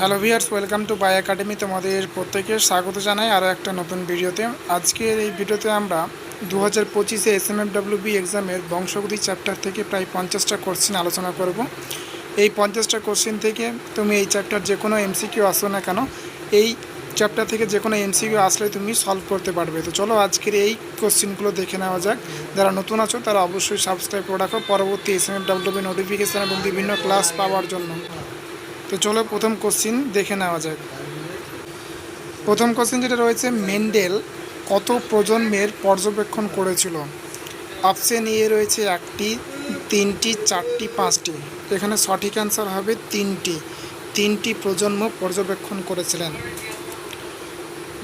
Hello viewers welcome to by academy. তোমাদের প্রত্যেকে স্বাগত জানাই আরও একটা নতুন ভিডিওতে। আজকের এই ভিডিওতে আমরা দু হাজার পঁচিশে এস এম বি এক্সামের বংশগতি চ্যাপ্টার থেকে প্রায় পঞ্চাশটা কোশ্চেন আলোচনা করব। এই পঞ্চাশটা কোশ্চেন থেকে তুমি এই চ্যাপ্টার যে কোনো এমসিকিউ আসো না কেন, এই চ্যাপ্টার থেকে যে কোনো এমসিকিউ আসলে তুমি সলভ করতে পারবে। তো চলো আজকের এই কোশ্চেনগুলো দেখে নেওয়া যাক। যারা নতুন আছো, তারা অবশ্যই সাবস্ক্রাইব করে রাখো। পরবর্তী এস এম নোটিফিকেশান এবং বিভিন্ন ক্লাস পাওয়ার জন্য। তো চলো প্রথম কোশ্চিন দেখে নেওয়া যাক। প্রথম কোশ্চিন যেটা রয়েছে মেন্ডেল কত প্রজন্মের পর্যবেক্ষণ করেছিল? অপশন এ রয়েছে একটি, তিনটি, চারটি, পাঁচটি। এখানে সঠিক অ্যান্সার হবে তিনটি। তিনটি প্রজন্ম পর্যবেক্ষণ করেছিলেন।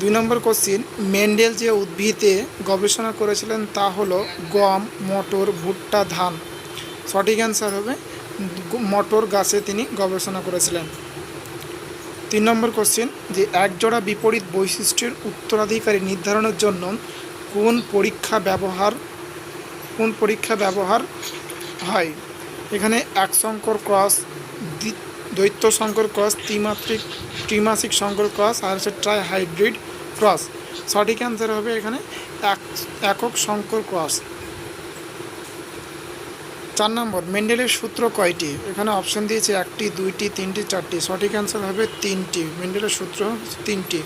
দুই নম্বর কোশ্চিন মেন্ডেল যে উদ্ভিদে গবেষণা করেছিলেন তা হলো গম, মটর, ভুট্টা, ধান। সঠিক অ্যান্সার হবে মটর গাছে তিনি গবেষণা করেছিলেন। তিন নম্বর কোশ্চেন যে একজোড়া বিপরীত বৈশিষ্ট্যের উত্তরাধিকারী নির্ধারণের জন্য কোন পরীক্ষা ব্যবহার, কোন পরীক্ষা ব্যবহার হয়? এখানে এক সংকর ক্রস দ্বি- দ্বৈত সংকর ক্রস ত্রিমাত্রিক, ত্রিমাসিক সংকর ক্রস আর হচ্ছে ট্রাই হাইব্রিড ক্রস সঠিক অ্যান্সার হবে এখানে এক, একক সংকর ক্রস চার নম্বর, মেন্ডেলের সূত্র কয়টি? এখানে অপশন দিয়েছে একটি, দুইটি, তিনটি, চারটি। সঠিক অ্যান্সার হবে তিনটি। মেন্ডেলের সূত্র তিনটি।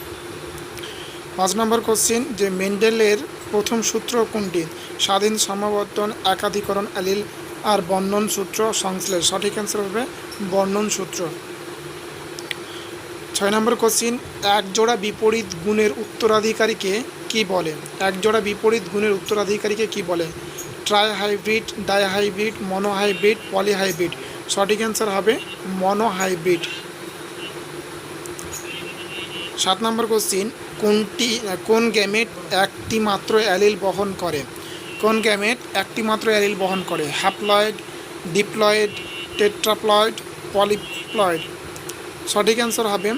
পাঁচ নম্বর কোশ্চিন যে মেন্ডেলের প্রথম সূত্র কোনটি? স্বাধীন সমাবর্তন, একাধিকরণ, অ্যালিল আর বর্ণন সূত্র সংশ্লেষ। সঠিক অ্যান্সার হবে বর্ণন সূত্র। ছয় নম্বর কোশ্চিন এক জোড়া বিপরীত গুণের উত্তরাধিকারীকে কি বলে? এক জোড়া বিপরীত গুণের উত্তরাধিকারীকে কি বলে? Tri hybrid di hybrid mono hybrid poly hybrid সঠিক অ্যান্সার হবে মনো হাইব্রিড সাত নম্বর কোশ্চিন কোনটি, কোন গ্যামেট একটি মাত্র অ্যালিল বহন করে? কোন গ্যামেট একটি মাত্র অ্যালিল বহন করে? হ্যাপ্লয়েড ডিপ্লয়েড টেট্রাপ্লয়েড পলিপ্লয়েড সঠিক অ্যান্সার হবে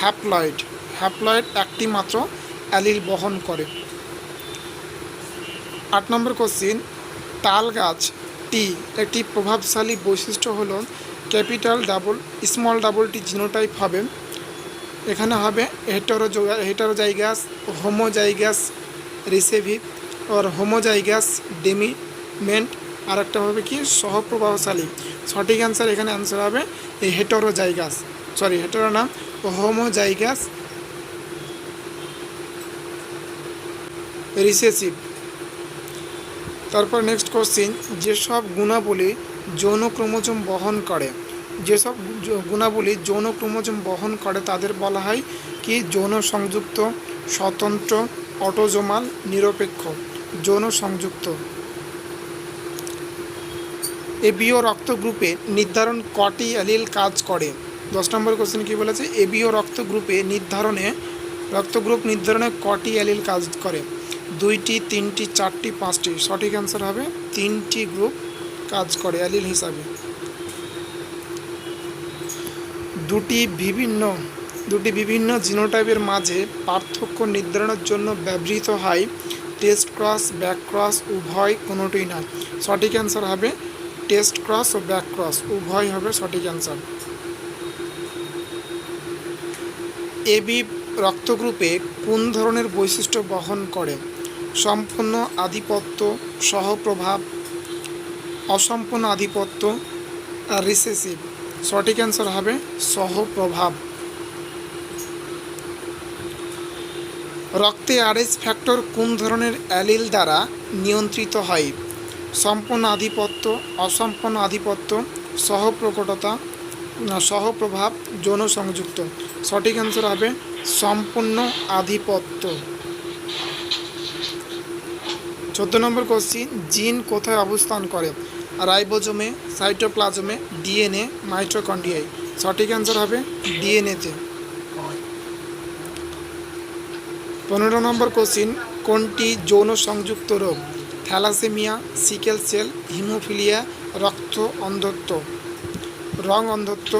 হ্যাপ্লয়েড হ্যাপ্লয়েড একটি মাত্র অ্যালিল বহন করে। আট নম্বর কোশ্চিন তাল গাছ টি একটি প্রভাবশালী বৈশিষ্ট্য হল ক্যাপিটাল ডাবল, স্মল ডাবলটি জিনোটাইপ হবে। এখানে হবে হেটারো হেটারোজাইগাস, হোমোজাইগাস রিসেভিভ আর হোমোজাইগাস ডেমিমেন্ট। আর একটা হবে কি? সহপ্রভাবশালী। সঠিক অ্যান্সার এখানে অ্যান্সার হবে হেটারোজাইগাস। সরি হেটারো না, হোমোজাইগাস রিসেসিভ। তারপর নেক্সট কোশ্চিন যেসব গুণাবলী যৌন ক্রোমোজোম বহন করে, যেসব গুণাবলী যৌন ক্রোমোজোম বহন করে তাদের বলা হয় কি? যৌন সংযুক্ত, স্বতন্ত্র, অটোজোমাল, নিরপেক্ষ। যৌন সংযুক্ত। এবিও রক্ত গ্রুপে নির্ধারণ কটি অ্যালিল কাজ করে? দশ নম্বর কোশ্চেন কী বলেছে? এবিও রক্ত গ্রুপে নির্ধারণে, রক্ত গ্রুপ নির্ধারণে কটি অ্যালিল কাজ করে? দুইটি, তিনটি, চারটি, পাঁচটি। সঠিক অ্যান্সার হবে তিনটি গ্রুপ কাজ করে অ্যালিল হিসাবে। দুটি বিভিন্ন দুটি বিভিন্ন জিনোটাইপের মাঝে পার্থক্য নির্ধারণের জন্য ব্যবহৃত হয়। টেস্ট ক্রস ব্যাক ক্রস উভয় কোনোটিই নয়। সঠিক অ্যান্সার হবে টেস্ট ক্রস ও ব্যাক ক্রস উভয় হবে সঠিক অ্যান্সার এবি রক্তগ্রুপে কোন ধরনের বৈশিষ্ট্য বহন করে? সম্পূর্ণ আধিপত্য সহপ্রভাব, অসম্পূর্ণ আধিপত্য রিসেসিভ সঠিক অ্যান্সার হবে সহপ্রভাব। রক্তে আরএস ফ্যাক্টর কোন ধরনের অ্যালিল দ্বারা নিয়ন্ত্রিত হয়? সম্পূর্ণ আধিপত্য, অসম্পূর্ণ আধিপত্য, সহপ্রকটতা সহপ্রভাব যৌন সংযুক্ত সঠিক অ্যান্সার হবে সম্পূর্ণ আধিপত্য। চোদ্দ নম্বর কোশ্চিন, জিন কোথায় অবস্থান করে? রাইবোজোমে, সাইটোপ্লাজমে, ডিএনএ মাইট্রোকন্ডিয়ায় সঠিক অ্যান্সার হবে ডিএনএতে। পনেরো নম্বর কোশ্চিন, কোনটি যৌন সংযুক্ত রোগ? থ্যালাসেমিয়া, সিকেল সেল, হিমোফিলিয়া, রক্ত অন্ধত্ব। রং অন্ধত্ব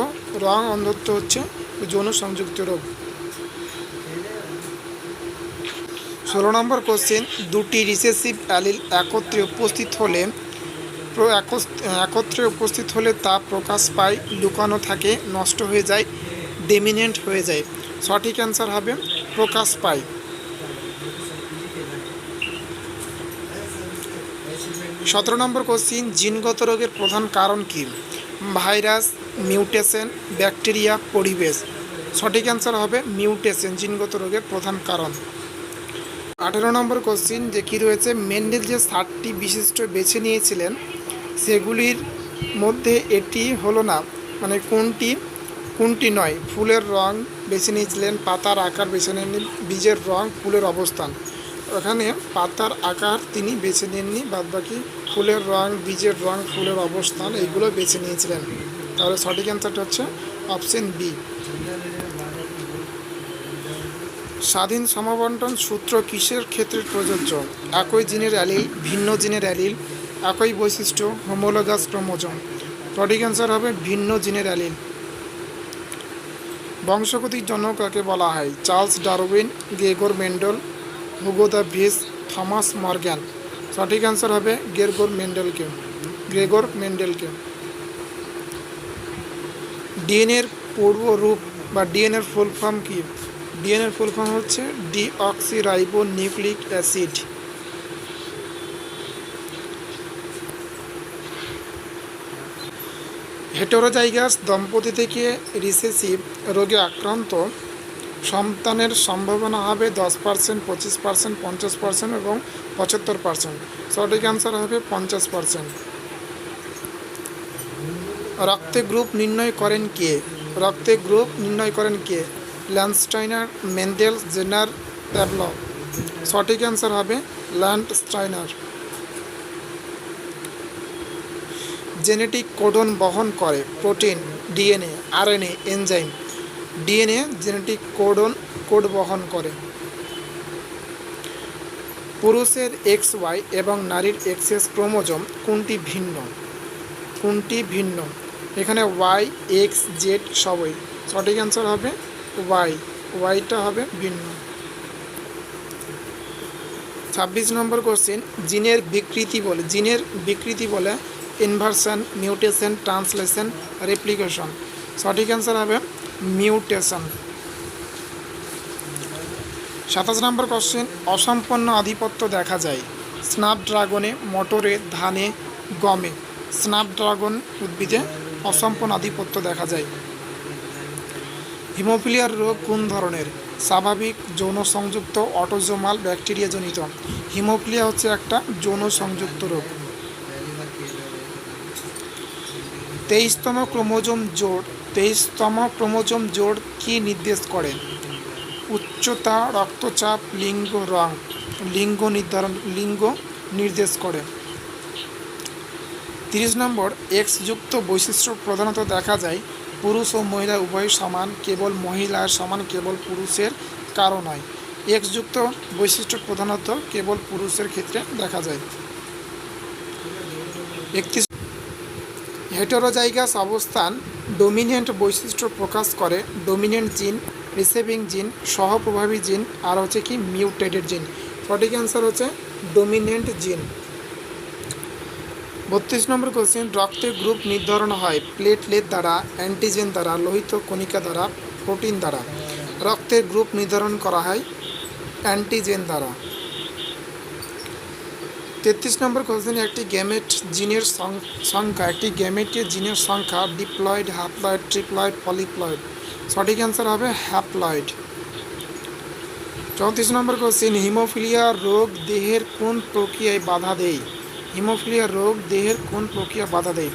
রং অন্ধত্ব হচ্ছে যৌন সংযুক্ত রোগ। ষোলো নম্বর কোশ্চেন দুটি রিসেসিভ অ্যালিল একত্রে উপস্থিত হলে একত্রে উপস্থিত হলে তা প্রকাশ পায়, লুকানো থাকে, নষ্ট হয়ে যায় ডেমিনেন্ট হয়ে যায়। সঠিক অ্যান্সার হবে প্রকাশ পায়। সতেরো নম্বর কোশ্চিন জিনগত রোগের প্রধান কারণ কি? ভাইরাস মিউটেশন ব্যাকটেরিয়া পরিবেশ। সঠিক অ্যান্সার হবে মিউটেশন জিনগত রোগের প্রধান কারণ। আঠেরো নম্বর কোশ্চিন যে কী রয়েছে? মেন্ডেল যে ষাটটি বিশিষ্ট বেছে নিয়েছিলেন, সেগুলির মধ্যে এটি হলো না মানে কোনটি? কোনটি নয়, ফুলের রং বেছে নিয়েছিলেন, পাতার আকার বেছে নেননি, বীজের রং, ফুলের অবস্থান। ওখানে পাতার আকার তিনি বেছে নেননি, বাদবাকি ফুলের রং, বীজের রং, ফুলের অবস্থান, এইগুলো বেছে নিয়েছিলেন। তাহলে সঠিক অ্যান্সারটা হচ্ছে অপশন বি স্বাধীন সমাবন্টন সূত্র কিসের ক্ষেত্রে প্রযোজ্য? একই জিনের অ্যালিল, ভিন্ন জিনের অ্যালিল, একই বৈশিষ্ট্য, হোমোলোগাস ক্রোমোজোম। সঠিক অ্যান্সার হবে ভিন্ন জিনের অ্যালিল। বংশগতির জনক কাকে বলা হয়? Charles Darwin, Gregor Mendel, Hugo de Vries, Thomas Morgan সঠিক অ্যান্সার হবে গেরগোর মেন্ডেলকে গ্রেগর মেন্ডেলকে। ডিএনএর পূর্ব রূপ বা ডিএনএর ফুল ফর্ম কি? ডিএনএর ফুল ফর্ম হচ্ছে ডিঅক্সিরাইবো নিউক্লিক অ্যাসিড। হেটেরোজাইগাস দম্পতি থেকে রিসেসিভ রোগে আক্রান্ত। সন্তানের সম্ভাবনা হবে দশ পার্সেন্ট, পঁচিশ পার্সেন্ট, পঞ্চাশ পার্সেন্ট এবং পঁচাত্তর পার্সেন্ট। সঠিক অ্যান্সার হবে পঞ্চাশ পার্সেন্ট। রক্তে গ্রুপ নির্ণয় করেন কে? রক্তে গ্রুপ নির্ণয় করেন কে? ল্যান্ডস্টাইনার, মেন্ডেল, জেনার প্যাবল সঠিক অ্যান্সার হবে ল্যান্ডস্টাইনার। জেনেটিক কোডন বহন করে protein, DNA, RNA, enzyme. DNA genetic codon, code বহন করে। পুরুষের এক্স ওয়াই এবং নারীর এক্সএস ক্রোমোজোম কোনটি ভিন্ন? কোনটি ভিন্ন? এখানে ওয়াই, এক্স, জেড সবই। সঠিক অ্যান্সার হবে ওয়াই ওয়াইটা হবে ভিন্ন। ছাব্বিশ নম্বর কোশ্চেন জিনের বিকৃতি বলে, জিনের বিকৃতি বলে ইনভার্সন মিউটেশন ট্রান্সলেশন রেপ্লিকেশন সঠিক অ্যান্সার হবে মিউটেশন সাতাশ নম্বর কোশ্চেন অসম্পন্ন আধিপত্য দেখা যায়। স্ন্যাপড্রাগনে, মোটরে, ধানে, গমে। স্ন্যাপড্রাগন উদ্ভিদে অসম্পন্ন আধিপত্য দেখা যায়। হিমোফিলিয়ার রোগ কোন ধরনের? স্বাভাবিক যৌন সংযুক্ত অটোজোমাল ব্যাকটেরিয়াজনিত হিমোফিলিয়া হচ্ছে একটা যৌন সংযুক্ত রোগ। তেইশতম ক্রোমোজোম জোড় তেইশতম ক্রোমোজোম জোড় কি নির্দেশ করে? উচ্চতা, রক্তচাপ, লিঙ্গ রং। লিঙ্গ নির্ধারণ, লিঙ্গ নির্দেশ করে। তিরিশ নম্বর এক্স যুক্ত বৈশিষ্ট্য প্রধানত দেখা যায় পুরুষ ও মহিলা উভয় সমান, কেবল মহিলার সমান, কেবল পুরুষের কারণ হয় এক্স যুক্ত বৈশিষ্ট্য প্রধানত কেবল পুরুষের ক্ষেত্রে দেখা যায়। একত্রিশ হেটেরোজাইগাস অবস্থান ডোমিনেন্ট বৈশিষ্ট্য প্রকাশ করে। ডোমিনেন্ট জিন, রিসিভিং জিন, সহপ্রভাবী জিন, আর হচ্ছে কি মিউটেটেড জিন। সঠিক অ্যান্সার হচ্ছে ডোমিনেন্ট জিন। বত্রিশ নম্বর কোশ্চেন রক্তের গ্রুপ নির্ধারণ হয় প্লেটলেট দ্বারা অ্যান্টিজেন দ্বারা, লোহিত কণিকা দ্বারা প্রোটিন দ্বারা। রক্তের গ্রুপ নির্ধারণ করা হয় অ্যান্টিজেন দ্বারা। তেত্রিশ নম্বর কোশ্চেন একটি গ্যামেট জিনের সংখ্যা, একটি গ্যামেটের জিনের সংখ্যা ডিপ্লয়েড হ্যাপ্লয়েড ট্রিপ্লয়েড পলিপ্লয়েড সঠিক অ্যান্সার হবে হ্যাপ্লয়েড চৌত্রিশ নম্বর কোশ্চেন হিমোফিলিয়া রোগ দেহের কোন প্রক্রিয়ায় বাধা দেয়? হিমোফিলিয়া রোগ দেহের কোন প্রক্রিয়া বাধা দেয়?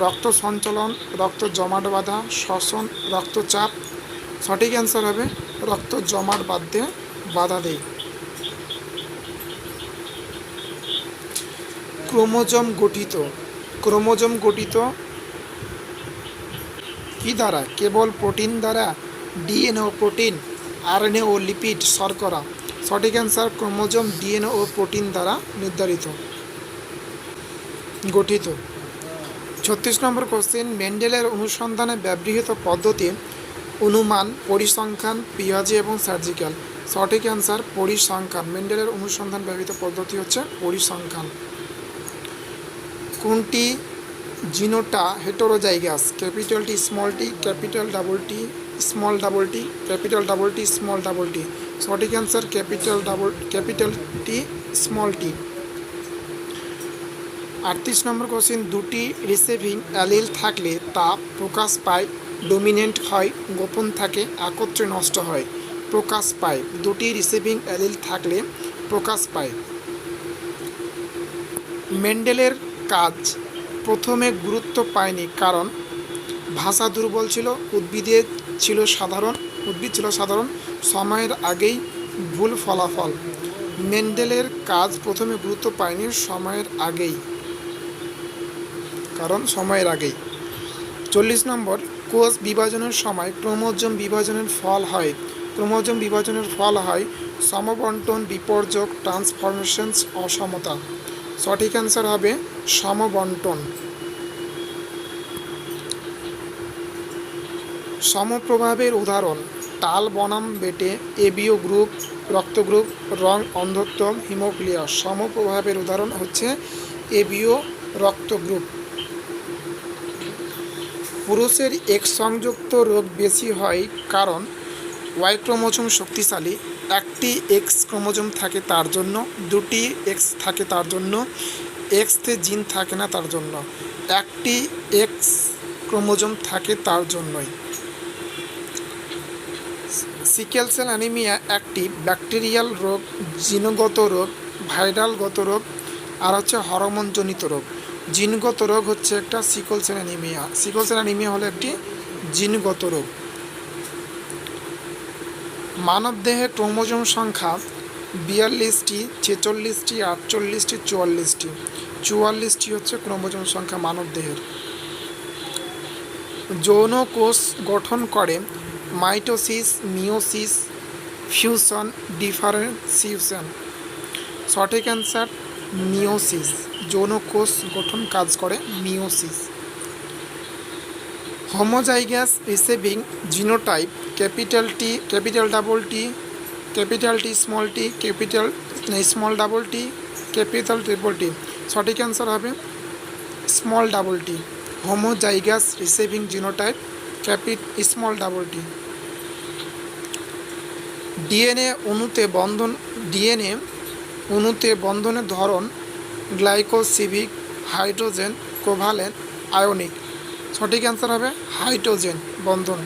রক্ত সঞ্চালন, রক্ত জমাট বাঁধা, শ্বসন, রক্তচাপ। সঠিক অ্যান্সার হবে, রক্ত জমাট বাঁধতে বাধা দেয়। ক্রোমোজোম গঠিত। ক্রোমোজোম গঠিত কি দ্বারা? কেবল প্রোটিন দ্বারা? ডিএনএ ও প্রোটিন, আরএনএ ও লিপিড শর্করা। সঠিক অ্যান্সার ক্রোমোজোম ডিএনএ ও প্রোটিন দ্বারা নির্ধারিত। গঠিত। ছত্রিশ নম্বর কোশ্চেন মেন্ডেলের অনুসন্ধানে ব্যবহৃত পদ্ধতি, অনুমান, পরিসংখ্যান, পিয়াজি এবং সার্জিক্যাল। সঠিক অ্যান্সার, পরিসংখ্যান। মেন্ডেলের অনুসন্ধান ব্যবহৃত পদ্ধতি হচ্ছে পরিসংখ্যান। কোনটি? জিনোটা heterozygous, capital T small T, capital double T, small double T, capital double T, small double T. সঠিক answer, capital double, capital T, small T. আটত্রিশ নম্বর কোশ্চেন, দুটি রিসিভিং অ্যালিল থাকলে তা প্রকাশ পায়, ডোমিনেন্ট হয়, গোপন থাকে, একত্রে নষ্ট হয়। প্রকাশ পায়, দুটি রিসিভিং অ্যালিল থাকলে প্রকাশ পায়। মেন্ডেলের কাজ প্রথমে গুরুত্ব পায়নি কারণ ভাষা দুর্বল ছিল উদ্ভিদের ছিল সাধারণ, উদ্ভিদ ছিল সাধারণ, সময়ের আগেই ভুল ফলাফল। মেন্ডেলের কাজ প্রথমে গুরুত্ব পায়নি, সময়ের আগেই। কারণ সময়ের আগেই। চল্লিশ নম্বর, কোষ বিভাজনের সময় ক্রোমোজোম বিভাজনের ফল হয়। ক্রোমোজোম বিভাজনের ফল হয় সমবন্টন বিপর্যক ট্রান্সফরমেশনস অসমতা। সঠিক অ্যান্সার হবে সমবন্টন। সমপ্রভাবের উদাহরণ, তাল, বনাম, বেটে এবিও গ্রুপ, রক্ত গ্রুপ, রং, অন্ধত্ব হিমোক্লিয়া সমপ্রভাবের উদাহরণ হচ্ছে এবিও রক্ত গ্রুপ। পুরুষের এক সংযুক্ত রোগ বেশি হয় কারণ ওয়াই ক্রোমোজোম শক্তিশালী, একটি এক্স ক্রোমোজোম থাকে তার জন্য, দুটি এক্স থাকে তার জন্য এক্সতে জিন থাকে না তার জন্য, একটি এক্স ক্রোমোজোম থাকে তার জন্যই। সিকেল সেল অ্যানিমিয়া একটি ব্যাকটেরিয়াল রোগ, জিনগত রোগ, ভাইরালগত রোগ, আর হচ্ছে হরমোনজনিত রোগ। জিনগত রোগ হচ্ছে একটা sickle cell anaemia sickle cell anaemia হলো একটি জিনগত রোগ। মানবদেহে ক্রোমোজোম সংখ্যা বিয়াল্লিশটি, ছেচল্লিশটি, আটচল্লিশটি, চুয়াল্লিশটি। চুয়াল্লিশটি হচ্ছে ক্রোমোজোম সংখ্যা মানব দেহের যৌন কোষ গঠন করে মাইটোসিস মিওসিস ফিউশন, ডিফারেন্সিয়েশন। সঠিক অ্যান্সার মিওসিস যৌন কোষ গঠন কাজ করে meiosis homozygous recessive genotype, capital T, capital double T, capital T small T, capital small double T, capital triple T. সঠিক অ্যান্সার হবে small double T. Homozygous recessive genotype capital small double T. DNA অণুতে বন্ধন, DNA অণুতে বন্ধনের ধরন glycosidic hydrogen covalent ionic. সঠিক answer হবে hydrogen বন্ধন।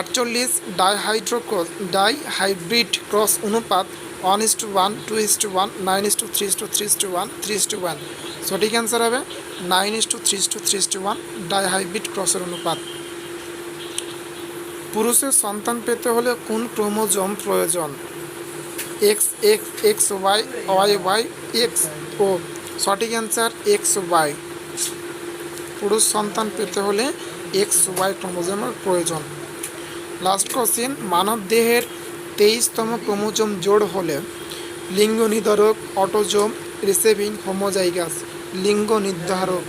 আটচল্লিশ, ডাইহাইড্রোক্রস, ডাইহাইব্রিড ক্রস অনুপাত one is two one, two is two one, nine is two three is two three is two one three is two one. সঠিক অ্যান্সার হবে nine is two three is two three is one dihybrid ক্রসের অনুপাত। পুরুষের সন্তান পেতে হলে কোন chromosome প্রয়োজন? X X X Y Y Y X ও সঠিক অ্যান্সার এক্স ওয়াই পুরুষ সন্তান পেতে হলে এক্স ওয়াই ক্রোমোজোমের প্রয়োজন। লাস্ট কোশ্চিন মানব দেহের তেইশতম ক্রোমোজোম জোড় হলে লিঙ্গ নির্ধারক, অটোজোম রিসিভিং হোমোজাইগাস লিঙ্গ নির্ধারক।